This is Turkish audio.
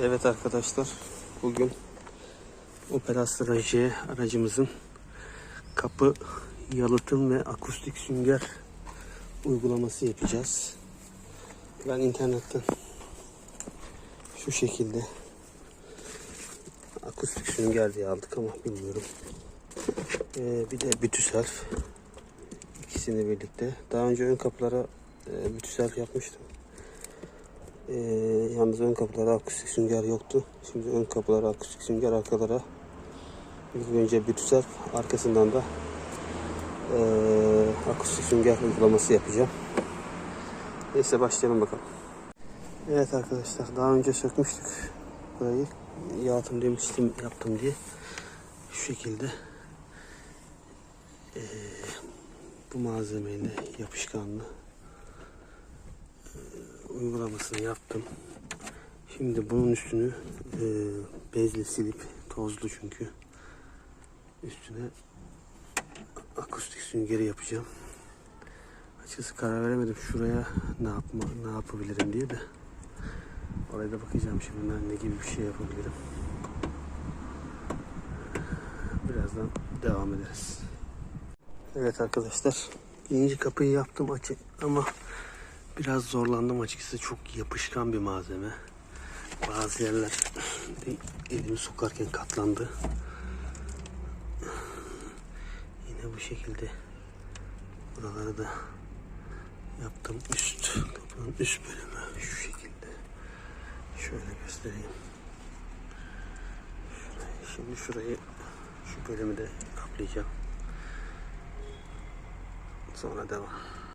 Evet arkadaşlar bugün Opel Astra J aracımızın kapı yalıtım ve akustik sünger uygulaması yapacağız. Ben internetten şu şekilde akustik sünger diye aldık ama bilmiyorum. Ee, bir de bütüsel ikisini birlikte. Daha önce ön kapılara e, bütüsel yapmıştım. Ee, yalnız ön kapılara akustik sünger yoktu. Şimdi ön kapılara akustik sünger, arkalara ilk önce bütüsel, arkasından da ee, akustik sünger uygulaması yapacağım. Neyse başlayalım bakalım. Evet arkadaşlar daha önce sökmüştük burayı. Yalıtım demiştim yaptım diye. Şu şekilde ee, bu malzemeyle yapışkanlı uygulamasını yaptım. Şimdi bunun üstünü e, bezle silip tozlu çünkü üstüne akustik süngeri yapacağım. Açıkçası karar veremedim şuraya ne yapma ne yapabilirim diye de oraya da bakacağım şimdi ben ne gibi bir şey yapabilirim. Birazdan devam ederiz. Evet arkadaşlar birinci kapıyı yaptım açık ama Biraz zorlandım açıkçası. Çok yapışkan bir malzeme. Bazı yerler elimi sokarken katlandı. Yine bu şekilde buraları da yaptım. Üst kapının üst bölümü şu şekilde. Şöyle göstereyim. Şimdi şurayı şu bölümü de kaplayacağım. Sonra devam.